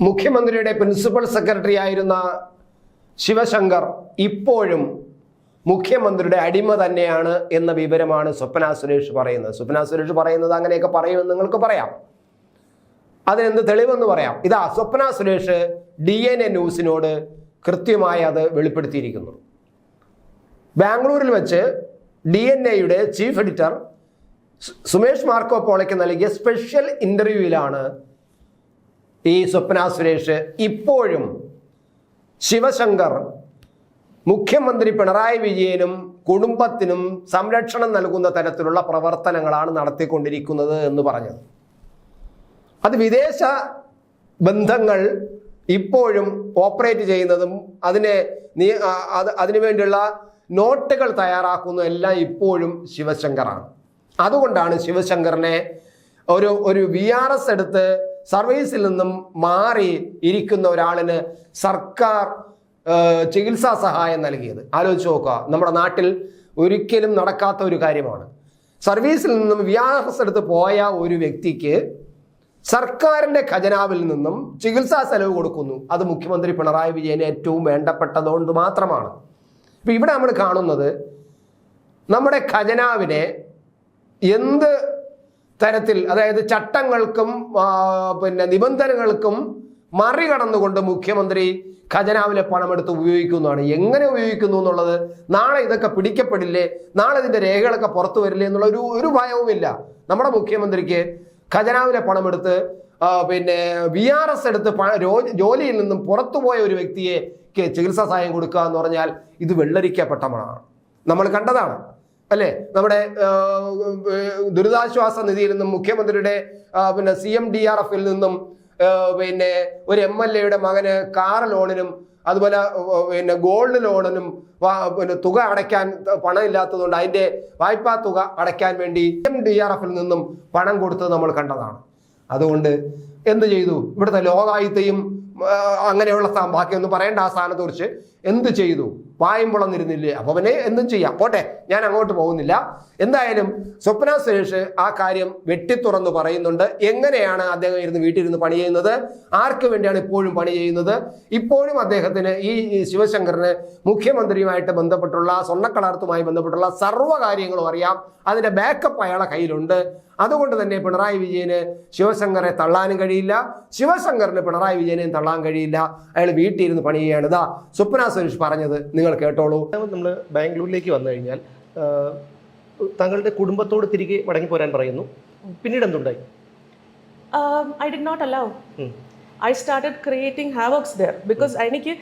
മുഖ്യമന്ത്രിയുടെ principal secretary ആയിരുന്ന ശിവശങ്കർ ഇപ്പോഴും മുഖ്യമന്ത്രിയുടെ അടിമ തന്നെയാണ് എന്ന വിവരമാണ് സ്വപ്ന സുരേഷ് പറയുന്നത്. സ്വപ്ന സുരേഷ് പറയുന്നത് അങ്ങനെയൊക്കെ പറയുമെന്ന് നിങ്ങൾക്ക് പറയാം. അതിനെന്ത് തെളിവെന്ന് പറയാം. ഇതാ Swapna Suresh D N A ന്യൂസിനോട് കൃത്യമായി അത് വെളിപ്പെടുത്തിയിരിക്കുന്നു. ബാംഗ്ലൂരിൽ വെച്ച് ഡി എൻ എയുടെ ചീഫ് എഡിറ്റർ സുമേഷ് മാർക്കോ പോളയ്ക്ക് നൽകിയ സ്പെഷ്യൽ ഇന്റർവ്യൂവിലാണ് ഈ സ്വപ്ന സുരേഷ് ഇപ്പോഴും ശിവശങ്കർ മുഖ്യമന്ത്രി പിണറായി വിജയനും കുടുംബത്തിനും സംരക്ഷണം നൽകുന്ന തരത്തിലുള്ള പ്രവർത്തനങ്ങളാണ് നടത്തിക്കൊണ്ടിരിക്കുന്നത് എന്ന് പറഞ്ഞത്. അത് വിദേശ ബന്ധങ്ങൾ ഇപ്പോഴും ഓപ്പറേറ്റ് ചെയ്യുന്നതും അതിനെ അതിനുവേണ്ടിയുള്ള നോട്ടുകൾ തയ്യാറാക്കുന്നതും എല്ലാം ഇപ്പോഴും ശിവശങ്കറാണ്. അതുകൊണ്ടാണ് ശിവശങ്കറിനെ ഒരു ഒരു വി ആർ എസ് എടുത്ത് സർവീസിൽ നിന്നും മാറി ഇരിക്കുന്ന ഒരാളിന് സർക്കാർ ചികിത്സാ സഹായം നൽകിയത്. ആലോചിച്ച് നോക്കുക. നമ്മുടെ നാട്ടിൽ ഒരിക്കലും നടക്കാത്ത ഒരു കാര്യമാണ്. സർവീസിൽ നിന്നും വി ആർ എസ് എടുത്ത് പോയ ഒരു വ്യക്തിക്ക് സർക്കാരിന്റെ ഖജനാവിൽ നിന്നും ചികിത്സാ ചെലവ് കൊടുക്കുന്നു. അത് മുഖ്യമന്ത്രി പിണറായി വിജയന് ഏറ്റവും വേണ്ടപ്പെട്ടതുകൊണ്ട് മാത്രമാണ്. ഇപ്പം ഇവിടെ നമ്മൾ കാണുന്നത് നമ്മുടെ ഖജനാവിനെ എന്ത് തരത്തിൽ അതായത് ചട്ടങ്ങൾക്കും പിന്നെ നിബന്ധനകൾക്കും മറികടന്നുകൊണ്ട് മുഖ്യമന്ത്രി ഖജനാവിലെ പണമെടുത്ത് ഉപയോഗിക്കുന്നതാണ്. എങ്ങനെ ഉപയോഗിക്കുന്നു എന്നുള്ളത് നാളെ ഇതൊക്കെ പിടിക്കപ്പെടില്ലേ? നാളെ ഇതിന്റെ രേഖകളൊക്കെ പുറത്തു വരില്ലേ എന്നുള്ള ഒരു ഒരു ഭയവുമില്ല. നമ്മുടെ മുഖ്യമന്ത്രിക്ക് ഖജനാവിലെ പണമെടുത്ത് പിന്നെ വി ആർ എസ് എടുത്ത് ജോലിയിൽ നിന്നും പുറത്തുപോയ ഒരു വ്യക്തിയെ ചികിത്സാ സഹായം കൊടുക്കുക എന്ന് പറഞ്ഞാൽ ഇത് വെള്ളരിക്കപ്പെട്ടമാണ് നമ്മൾ കണ്ടതാണ്. അല്ലേ? നമ്മുടെ ദുരിതാശ്വാസ നിധിയിൽ നിന്നും മുഖ്യമന്ത്രിയുടെ പിന്നെ സി എം ഡി ആർ എഫിൽ നിന്നും പിന്നെ ഒരു എം എൽ എയുടെ മകന് കാർ ലോണിനും അതുപോലെ പിന്നെ ഗോൾഡ് ലോണിനും പിന്നെ തുക അടയ്ക്കാൻ പണം ഇല്ലാത്തതുകൊണ്ട് അതിന്റെ വായ്പാ തുക അടയ്ക്കാൻ വേണ്ടി എം ഡി ആർ എഫിൽ നിന്നും പണം കൊടുത്തത് നമ്മൾ കണ്ടതാണ്. അതുകൊണ്ട് എന്ത് ചെയ്തു? ഇവിടുത്തെ ലോകായുത്തയും അങ്ങനെയുള്ള സ്ഥാനം ബാക്കിയൊന്നും പറയേണ്ട ആ സ്ഥാനത്ത് കുറിച്ച് എന്ത് ചെയ്തു? വായും പുളന്നിരുന്നില്ലേ അപ്പൊ പിന്നെ എന്തും ചെയ്യാം. പോട്ടെ ഞാൻ അങ്ങോട്ട് പോകുന്നില്ല. എന്തായാലും സ്വപ്ന സുരേഷ് ആ കാര്യം വെട്ടിത്തുറന്ന് പറയുന്നുണ്ട്. എങ്ങനെയാണ് അദ്ദേഹം ഇരുന്ന് വീട്ടിലിരുന്ന് പണി ചെയ്യുന്നത്? ആർക്ക് വേണ്ടിയാണ് ഇപ്പോഴും പണി ചെയ്യുന്നത്? ഇപ്പോഴും അദ്ദേഹത്തിന് ഈ ഈ ശിവശങ്കറിന് മുഖ്യമന്ത്രിയുമായിട്ട് ബന്ധപ്പെട്ടുള്ള സ്വർണക്കളർത്തുമായി ബന്ധപ്പെട്ടുള്ള സർവ കാര്യങ്ങളും അറിയാം. അതിന്റെ ബാക്കപ്പ് അയാളെ കയ്യിലുണ്ട്. അതുകൊണ്ട് തന്നെ പിണറായി വിജയന് ശിവശങ്കറെ തള്ളാനും കഴിയില്ല. ശിവശങ്കറിന് പിണറായി വിജയനെയും തള്ളാൻ കഴിയില്ല. അയാൾ വീട്ടിൽ ഇരുന്ന് പണി ചെയ്യാണ് ഇതാ സ്വപ്ന സുരേഷ് പറഞ്ഞത് നിങ്ങൾ കേട്ടോളൂ. നമ്മൾ ബാംഗ്ലൂരിലേക്ക് വന്നു കഴിഞ്ഞാൽ തങ്ങളുടെ താങ്കളുടെ കുടുംബത്തോട് തിരികെ മടങ്ങി പോരാൻ പറയുന്നു. പിന്നീട് എന്തുണ്ടായി? I did not allow I started creating havocs there because എനിക്ക്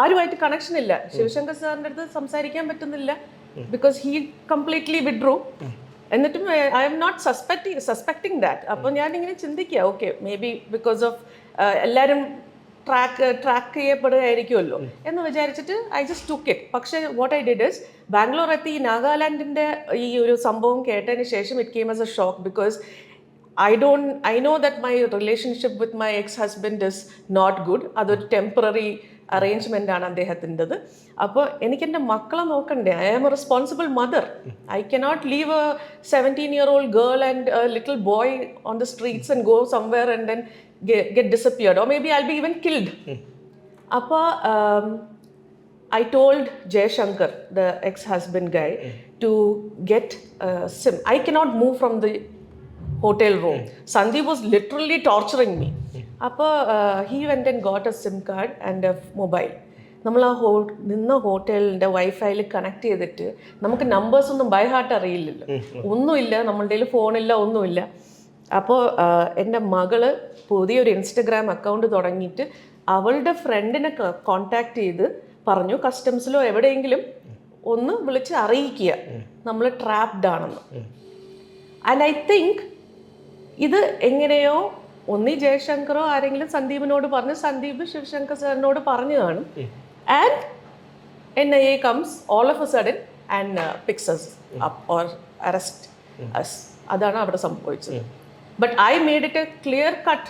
ആരുമായിട്ട് കണക്ഷൻ ഇല്ല. ശിവശങ്കർ സാറിന്റെ അടുത്ത് സംസാരിക്കാൻ പറ്റുന്നില്ല ബിക്കോസ് ഹീ കംപ്ലീറ്റ്ലി വിഡ്രൂ എന്നിട്ടും I'm not suspecting suspecting that അപ്പോൾ ഞാനിങ്ങനെ ചിന്തിക്കുക okay may be because of എല്ലാവരും ട്രാക്ക് ട്രാക്ക് ചെയ്യപ്പെടുകയായിരിക്കുമല്ലോ എന്ന് വിചാരിച്ചിട്ട് ഐ ജസ്റ്റ് ടുക്ക് ഇറ്റ് പക്ഷേ what I did is Bangalore എത്തി നാഗാലാൻഡിന്റെ ഈ ഒരു സംഭവം കേട്ടതിന് ശേഷം it came as a shock because I don't, I know that my relationship with my ex husband is not good അതൊരു ടെമ്പററി അറേഞ്ച്മെന്റ് ആണ് അദ്ദേഹത്തിന്റെത്. അപ്പോൾ എനിക്ക് എന്റെ മക്കളെ നോക്കണ്ടേ? I am a responsible mother I cannot leave a seventeen year old girl and little boy on the streets and go somewhere and then get disappeared oh may be I be even killed അപ്പോൾ I told Jayashankar the ex husband guy to get sim I cannot move from the hotel room. Sandeep was literally torturing me. അപ്പോൾ he went and got a sim card and a mobile നമ്മൾ ആ ഹോ നിന്ന ഹോട്ടലിന്റെ വൈഫൈയിൽ connect ചെയ്തിട്ട് നമുക്ക് numbers ഒന്നും by heart അറിയില്ലല്ലോ. ഒന്നുമില്ല നമ്മളുടെ കയ്യിൽ ഫോണില്ല ഒന്നുമില്ല. അപ്പോൾ എന്റെ മകൾ പുതിയൊരു ഇൻസ്റ്റഗ്രാം അക്കൗണ്ട് തുടങ്ങിയിട്ട് അവളുടെ ഫ്രണ്ടിനെ കോണ്ടാക്ട് ചെയ്ത് പറഞ്ഞു കസ്റ്റംസിലോ എവിടെയെങ്കിലും ഒന്ന് വിളിച്ച് അറിയിക്കുക. നമ്മൾ ട്രാപ്ഡ് ആണെന്ന്. ആൻഡ് ഐ തിങ്ക് ഇത് എങ്ങനെയോ ഒന്നി ജയശങ്കറോ ആരെങ്കിലും സന്ദീപിനോട് പറഞ്ഞു സന്ദീപ് ശിവശങ്കർ സാറിനോട് പറഞ്ഞു കാണും. And N I A comes all of a sudden and picks up or arrest us അതാണ് അവിടെ സംഭവിച്ചത്. But I made it a clear cut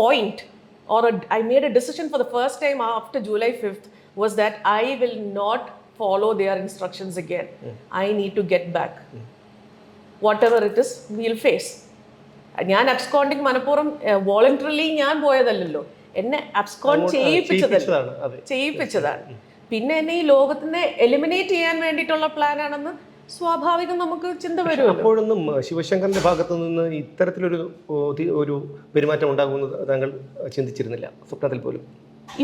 point or a, I made a decision for the first time after July 5th was that I will not follow their instructions again. I need to get back. Whatever it is, we'll face. ഞാൻ absconding മനഃപൂർവം voluntarily ഞാൻ പോയതല്ലല്ലോ. എന്നെ abscond ചെയ്യിപ്പിച്ചതല്ല. ചെയ്യിപ്പിച്ചതാണ് പിന്നെ എന്നെ ഈ ലോകത്തിനെ eliminate ചെയ്യാൻ വേണ്ടിയിട്ടുള്ള പ്ലാൻ ആണെന്ന് സ്വാഭാവികം നമുക്ക് ചിന്ത വരും അപ്പോഴൊന്നും ശിവശങ്കറിന്റെ ഭാഗത്തു നിന്ന് ഇത്തരത്തിലൊരു ഒരു പെരുമാറ്റം ഉണ്ടാകുമെന്ന് താങ്കൾ ചിന്തിച്ചിരുന്നില്ല സ്വപ്നത്തിൽ പോലും.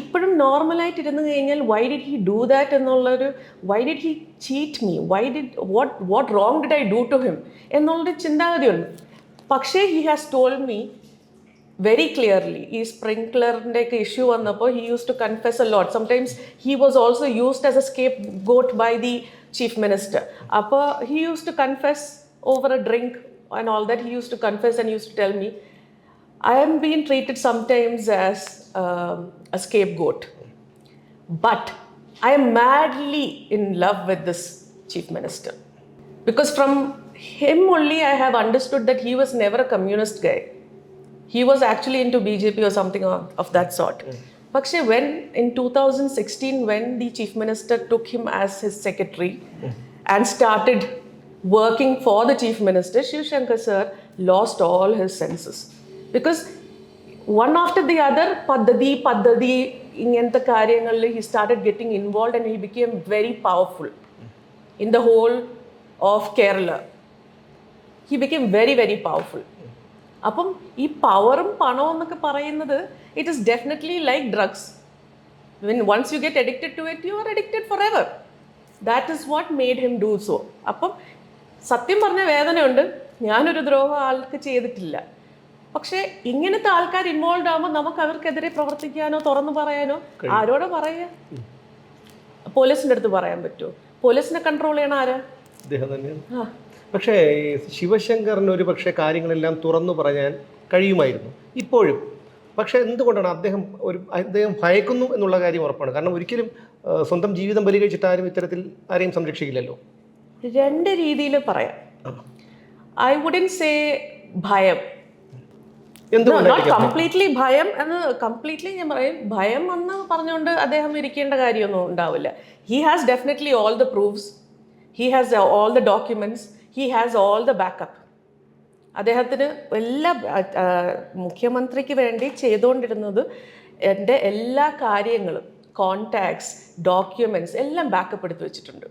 ഇപ്പോഴും നോർമലായിട്ട് ഇരുന്ന് കഴിഞ്ഞാൽ why did he do that എന്നുള്ളൊരു why did he cheat me why did what what wrong did I do to him എന്നുള്ളൊരു ചിന്താഗതിയുണ്ട്. പക്ഷേ he has told me very clearly ഈ സ്പ്രിങ്ക്ലറിന്റെ ഒക്കെ ഇഷ്യൂ വന്നപ്പോൾ he use to confess a lot sometimes he was also used as a scapegoat by the chief minister അപ്പോൾ he use to confess over a drink and all that he use to confess and use to tell me I am being treated sometimes as um, a scapegoat. But I am madly in love with this chief minister. Because from him only I have understood that he was never a communist guy. He was actually into BJP or something of, of that sort. But when in 2016, when the chief minister took him as his secretary and started working for the chief minister, Shiv Shankar sir lost all his senses. Because one after the other, Paddadi, Paddadi, ഇങ്ങനത്തെ കാര്യങ്ങളിൽ he started getting involved and he became very powerful in the whole of Kerala. He became very very powerful അപ്പം ഈ പവറും പണവും എന്നൊക്കെ പറയുന്നത് it is definitely like drugs when once you get get to it you are are forever that is what made him do so അപ്പം സത്യം പറഞ്ഞ വേദനയുണ്ട്. ഞാനൊരു ദ്രോഹം ആൾക്ക് ചെയ്തിട്ടില്ല. പക്ഷേ ഇങ്ങനത്തെ ആൾക്കാർ ഇൻവോൾവ് ആകുമ്പോൾ നമുക്ക് അവർക്കെതിരെ പ്രവർത്തിക്കാനോ തുറന്നു പറയാനോ ആരോടെ പറയുക? പോലീസിന്റെ അടുത്ത് പറയാൻ പറ്റുമോ പോലീസിനെ കൺട്രോൾ ചെയ്യണ ആരാ? പക്ഷേ ശിവശങ്കറിന് ഒരു പക്ഷേ കാര്യങ്ങളെല്ലാം തുറന്നു പറയാൻ കഴിയുമായിരുന്നു. ഇപ്പോഴും. പക്ഷേ എന്തുകൊണ്ടാണ് അദ്ദേഹം ഒരു അദ്ദേഹം ഭയക്കുന്നു എന്നുള്ള കാര്യം ഉറപ്പാണ്. കാരണം ഒരിക്കലും സ്വന്തം ജീവിതം ബലി കഴിച്ചിട്ട് ആരും ഇത്തരത്തിൽ ആരെയും സംരക്ഷിക്കില്ലല്ലോ. രണ്ട് രീതിയിൽ പറയാം. ഐ വുഡൻ സേ ഭയം. കംപ്ലീറ്റ്ലി ഭയം എന്ന് കംപ്ലീറ്റ്ലി ഞാൻ പറയും ഭയം എന്ന് പറഞ്ഞുകൊണ്ട് അദ്ദേഹം ഇരിക്കേണ്ട കാര്യമൊന്നും ഉണ്ടാവില്ല. He has definitely all the proofs he has all the documents he has all the backup അദ്ദേഹത്തിന് എല്ലാ മുഖ്യമന്ത്രിക്ക് വേണ്ടി ചെയ്തുകൊണ്ടിരുന്നത് എന്റെ എല്ലാ കാര്യങ്ങളും കോൺടാക്ട്സ് ഡോക്യുമെന്റ്സ് എല്ലാം ബാക്കപ്പ് എടുത്ത് വെച്ചിട്ടുണ്ട്.